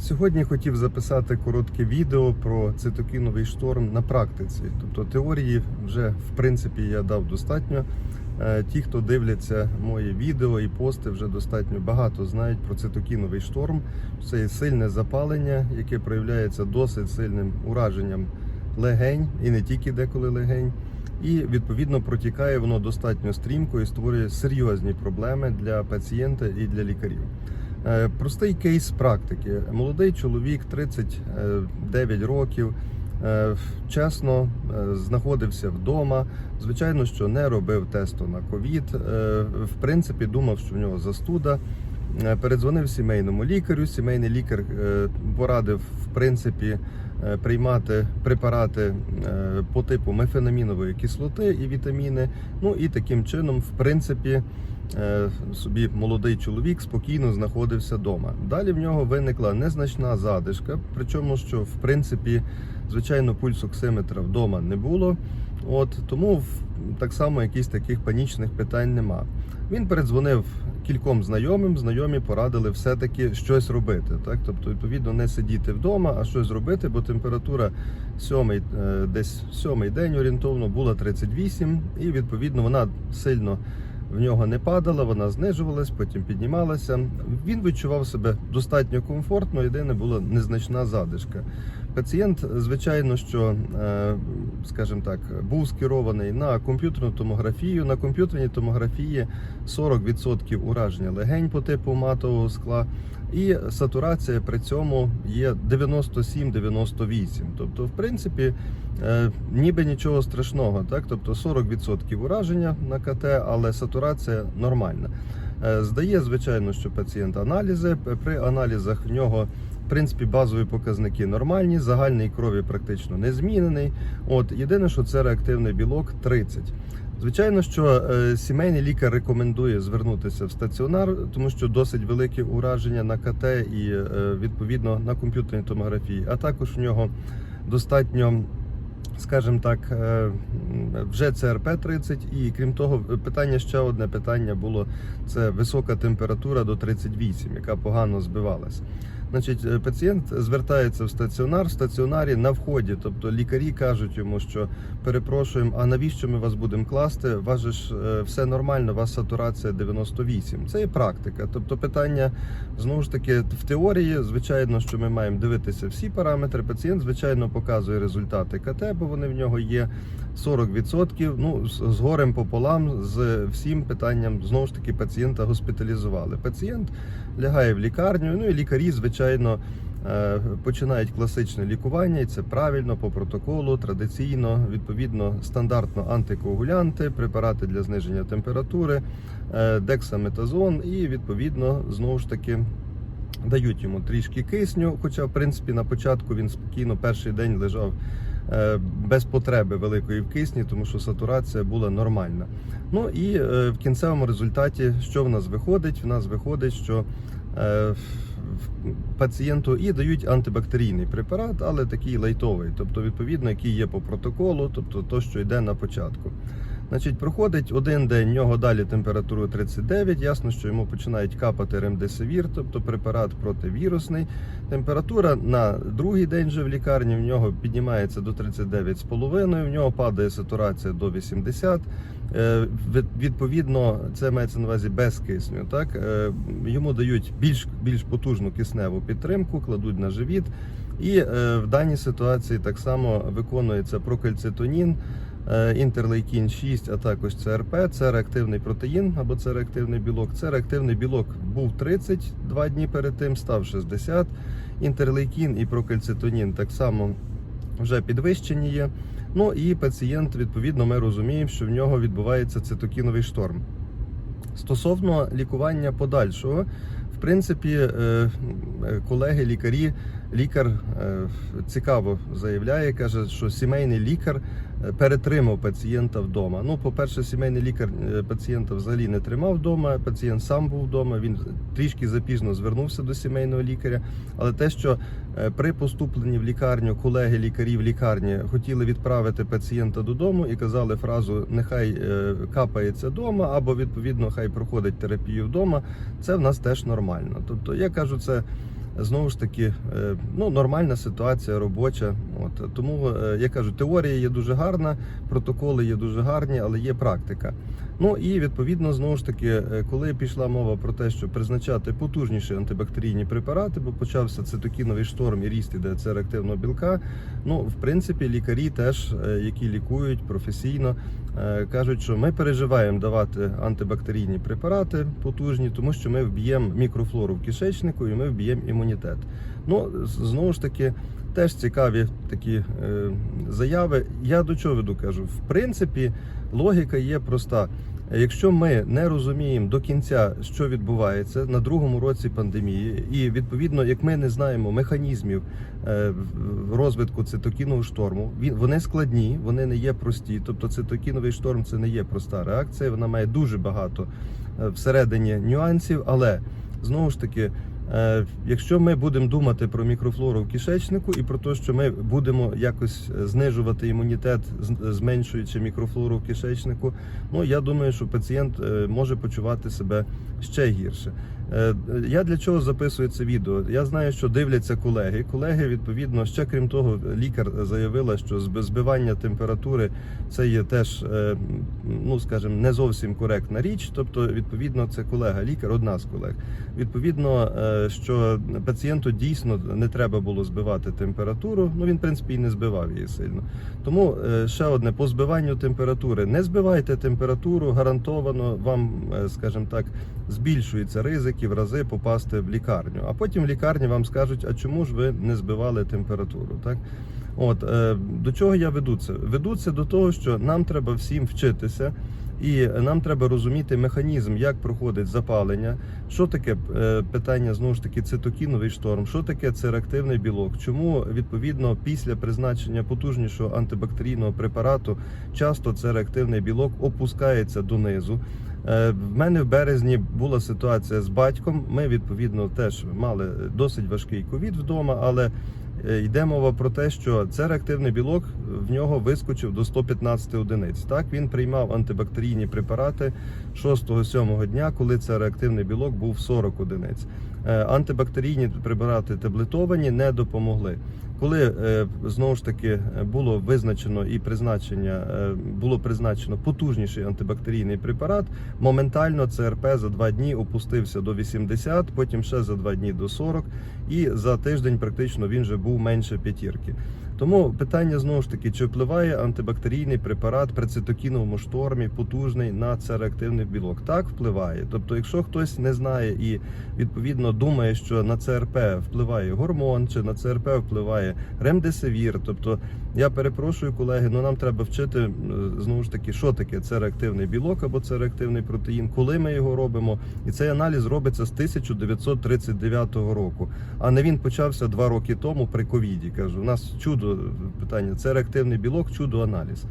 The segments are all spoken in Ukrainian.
Сьогодні хотів записати коротке відео про цитокіновий шторм на практиці. Тобто теорії вже в принципі я дав достатньо. Е, Ті, хто дивляться мої відео і пости, вже достатньо багато знають про цитокіновий шторм. Це є сильне запалення, яке проявляється досить сильним ураженням легень і не тільки деколи легень. І відповідно протікає воно достатньо стрімко і створює серйозні проблеми для пацієнта і для лікарів. Е, Простий кейс практики. Молодий чоловік, 39 років, е, чесно е, знаходився вдома. Звичайно, що не робив тесту на ковід. В принципі, думав, що в нього застуда. Передзвонив сімейному лікарю. Сімейний лікар порадив в принципі приймати препарати по типу мефенамінової кислоти і вітаміни. Ну і таким чином, в принципі, собі молодий чоловік спокійно знаходився вдома. Далі в нього виникла незначна задишка, причому що в принципі, звичайно, пульсоксиметра вдома не було. От тому так само якихось таких панічних питань нема. Він передзвонив кільком знайомим. Знайомі порадили все-таки щось робити. Так, тобто, відповідно, не сидіти вдома, а щось робити, бо температура сьомий, е, десь сьомий день орієнтовно була 38, і відповідно вона сильно в нього не падала, вона знижувалась, потім піднімалася. Він відчував себе достатньо комфортно, єдине була незначна задишка. Пацієнт, звичайно, що, е, скажімо так, був скерований на комп'ютерну томографію. На комп'ютерній томографії 40% ураження легень по типу матового скла, і сатурація при цьому є 97-98. Тобто, в принципі, е, ніби нічого страшного, так? Тобто 40% ураження на КТ, але сатурація нормальна. Е, Здає, звичайно, що пацієнт аналізи. При аналізах в нього в принципі базові показники нормальні, загальний крові практично не змінений. От єдине, що це реактивний білок 30. Звичайно, що е, сімейний лікар рекомендує звернутися в стаціонар, тому що досить велике ураження на КТ і е, відповідно на комп'ютерній томографії, а також в нього достатньо. Скажімо так, е, вже ЦРП 30 і крім того, питання ще одне питання було це висока температура до 38, яка погано збивалася. Значить, е, пацієнт звертається в стаціонар, в стаціонарі на вході, тобто лікарі кажуть йому, що перепрошуємо, а навіщо ми вас будемо класти? У вас же ж е, все нормально, у вас сатурація 98. Це є практика. Тобто питання знову ж таки в теорії, звичайно, що ми маємо дивитися всі параметри. Пацієнт, звичайно, показує результати КТ, бо вони в нього є 40%. Ну, з горем пополам, з всім питанням знову ж таки пацієнта госпіталізували. Пацієнт лягає в лікарню, ну і лікарі, звичайно. е, Починають класичне лікування, і це правильно по протоколу, традиційно, відповідно, стандартно антикоагулянти, препарати для зниження температури, е, дексаметазон, і відповідно знову ж таки дають йому трішки кисню. Хоча, в принципі, на початку він спокійно перший день лежав без потреби великої в кисні, тому що сатурація була нормальна. Ну і е, в кінцевому результаті, що в нас виходить? В нас виходить, що е, пацієнту і дають антибактерійний препарат, але такий лайтовий, тобто відповідно, який є по протоколу, тобто то, що йде на початку. Значить, проходить один день, в нього далі температура 39. Ясно, що йому починають капати ремдесивір, тобто препарат противірусний. Температура на другий день вже в лікарні в нього піднімається до 39,5, в нього падає сатурація до 80. Е, Відповідно, це мається на увазі без кисню. Так Е, йому дають більш більш потужну кисневу підтримку, кладуть на живіт. І е, в даній ситуації так само виконується прокальцитонін, інтерлейкін 6, а також ЦРП. Це реактивний протеїн або це реактивний білок. Це реактивний білок був 30 два дні перед тим, став 60. Інтерлейкін і прокальцитонін так само вже підвищені є. Ну і пацієнт, відповідно, ми розуміємо, що в нього відбувається цитокіновий шторм. Стосовно лікування подальшого, в принципі, е, е, колеги, лікарі, лікар е, цікаво заявляє, каже, що сімейний лікар е, перетримав пацієнта вдома. Ну, по-перше, сімейний лікар е, пацієнта взагалі не тримав вдома. Пацієнт сам був вдома. Він трішки запізно звернувся до сімейного лікаря. Але те, що е, при поступленні в лікарню колеги лікарі в лікарні хотіли відправити пацієнта додому і казали фразу Нехай е, капається вдома, або відповідно хай проходить терапію вдома. Це в нас теж нормально. Тобто, я кажу, це Знову ж таки, е, ну нормальна ситуація робоча. От тому е, я кажу, теорія є дуже гарна, протоколи є дуже гарні, але є практика. Ну і відповідно знову ж таки, е, коли пішла мова про те, що призначати потужніші антибактерійні препарати, бо почався цитокіновий шторм і ріст іде це реактивного білка. Ну, в принципі, лікарі теж, які лікують професійно, кажуть, що ми переживаємо давати антибактерійні препарати потужні, тому що ми вб'ємо мікрофлору в кишечнику і ми вб'ємо імунітет. Ну, знову ж таки, теж цікаві такі е, заяви. Я до чого веду кажу? В принципі, логіка є проста. Якщо ми не розуміємо до кінця, що відбувається на другому році пандемії, і відповідно, як ми не знаємо механізмів е, розвитку цитокінового шторму, вони складні, вони не є прості. Тобто, цитокіновий шторм це не є проста реакція. Вона має дуже багато е, всередині нюансів, але знову ж таки. Е, Якщо ми будемо думати про мікрофлору в кишечнику і про те, що ми будемо якось е, знижувати імунітет, з- зменшуючи мікрофлору в кишечнику, ну я думаю, що пацієнт е, може почувати себе ще гірше. Е, Я для чого записую це відео? Я знаю, що дивляться колеги. Колеги, відповідно, ще крім того, лікар заявила, що зб- збивання температури це є теж, е, ну скажімо, не зовсім коректна річ. Тобто, відповідно, це колега, лікар, одна з колег. Відповідно, е, що пацієнту дійсно не треба було збивати температуру. Ну він в принципі і не збивав її сильно. Тому ще одне по збиванню температури. Не збивайте температуру, гарантовано вам, скажімо так, збільшується ризики в рази попасти в лікарню. А потім в лікарні вам скажуть, а чому ж ви не збивали температуру? Так. От е, до чого я веду це? Веду це до того, що нам треба всім вчитися, і нам треба розуміти механізм, як проходить запалення, що таке е, питання знову ж таки цитокіновий шторм, що таке це реактивний білок, чому відповідно після призначення потужнішого антибактерійного препарату часто це реактивний білок опускається донизу. Е, В мене в березні була ситуація з батьком. Ми відповідно теж мали досить важкий ковід вдома, але е, йде мова про те, що це реактивний білок в нього вискочив до 115 одиниць. Так він приймав антибактерійні препарати 6-7 дня, коли це реактивний білок був 40 одиниць. Е, Антибактерійні препарати таблетовані не допомогли. Коли е, знову ж таки було визначено і призначення е, було призначено потужніший антибактерійний препарат, моментально ЦРП за два дні опустився до 80, потім ще за два дні до 40, і за тиждень практично він вже був менше п'ятірки. Тому питання знову ж таки, чи впливає антибактерійний препарат при цитокіновому штормі потужний на це реактивний білок? Так впливає. Тобто, якщо хтось не знає і відповідно думає, що на ЦРП впливає гормон, чи на ЦРП впливає ремдесивір, тобто я перепрошую, колеги, ну нам треба вчити знову ж таки, що таке це реактивний білок або це реактивний протеїн, коли ми його робимо. І цей аналіз робиться з 1939 року. А не він почався два роки тому при ковіді. Кажу, у нас чудо питання. Це реактивний білок, чудо аналіз,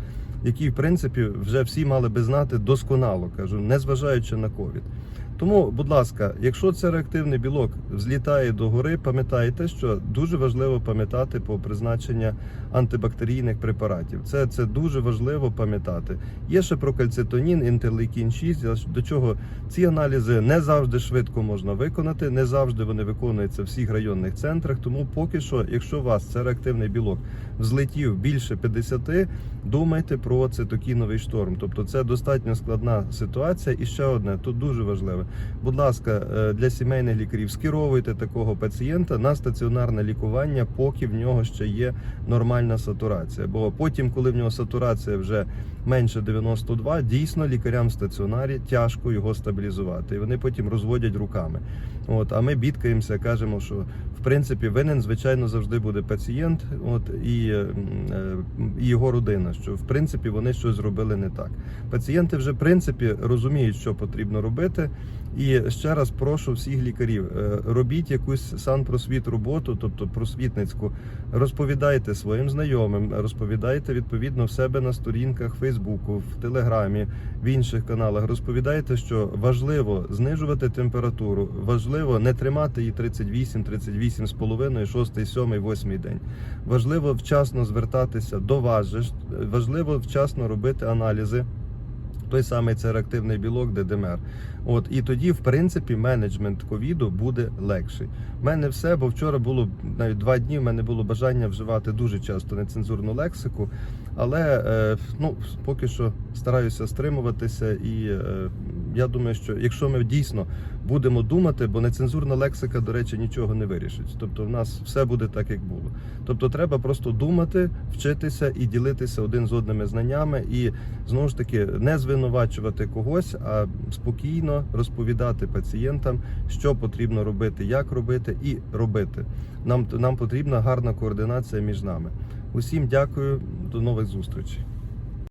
який в принципі вже всі мали би знати досконало, кажу, не зважаючи на ковід. Тому, будь ласка, якщо це реактивний білок взлітає до гори, пам'ятайте, що дуже важливо пам'ятати по призначення антибактерійних препаратів. Це, це дуже важливо пам'ятати. Є ще прокальцитонін, інтерлейкін 6, до чого ці аналізи не завжди швидко можна виконати, не завжди вони виконуються в всіх районних центрах. Тому поки що, якщо у вас це реактивний білок взлетів більше 50, думайте про цитокіновий шторм. Тобто це достатньо складна ситуація. І ще одне тут дуже важливе. Будь ласка, е, для сімейних лікарів скеровуйте такого пацієнта на стаціонарне лікування, поки в нього ще є нормальна сатурація. Бо потім, коли в нього сатурація вже менше 92, дійсно лікарям в стаціонарі тяжко його стабілізувати. І вони потім розводять руками. От, а ми бідкаємося, кажемо, що принципі винен, звичайно, завжди буде пацієнт, от і, е, і його родина. Що в принципі вони щось зробили не так. Пацієнти вже в принципі розуміють, що потрібно робити. І ще раз прошу всіх лікарів, е, робіть якусь санпросвіт роботу, тобто просвітницьку, розповідайте своїм знайомим, розповідайте відповідно в себе на сторінках Фейсбуку, в Телеграмі, в інших каналах. Розповідайте, що важливо знижувати температуру, важливо не тримати її 38, 38 з половиною, 6, 7, 8 день. Важливо вчасно звертатися до вас, важливо вчасно робити аналізи. Той самий це реактивний білок, ДДМР. От і тоді, в принципі, менеджмент ковіду буде легший. У мене все, бо вчора було навіть два дні. В мене було бажання вживати дуже часто нецензурну лексику, але е, ну поки що стараюся стримуватися, і е, я думаю, що якщо ми дійсно будемо думати, бо нецензурна лексика, до речі, нічого не вирішить. Тобто, в нас все буде так, як було. Тобто, треба просто думати, вчитися і ділитися один з одними знаннями, і знову ж таки не звинувачувати когось, а спокійно розповідати пацієнтам, що потрібно робити, як робити і робити. Нам нам потрібна гарна координація між нами. Усім дякую, до нових зустрічей.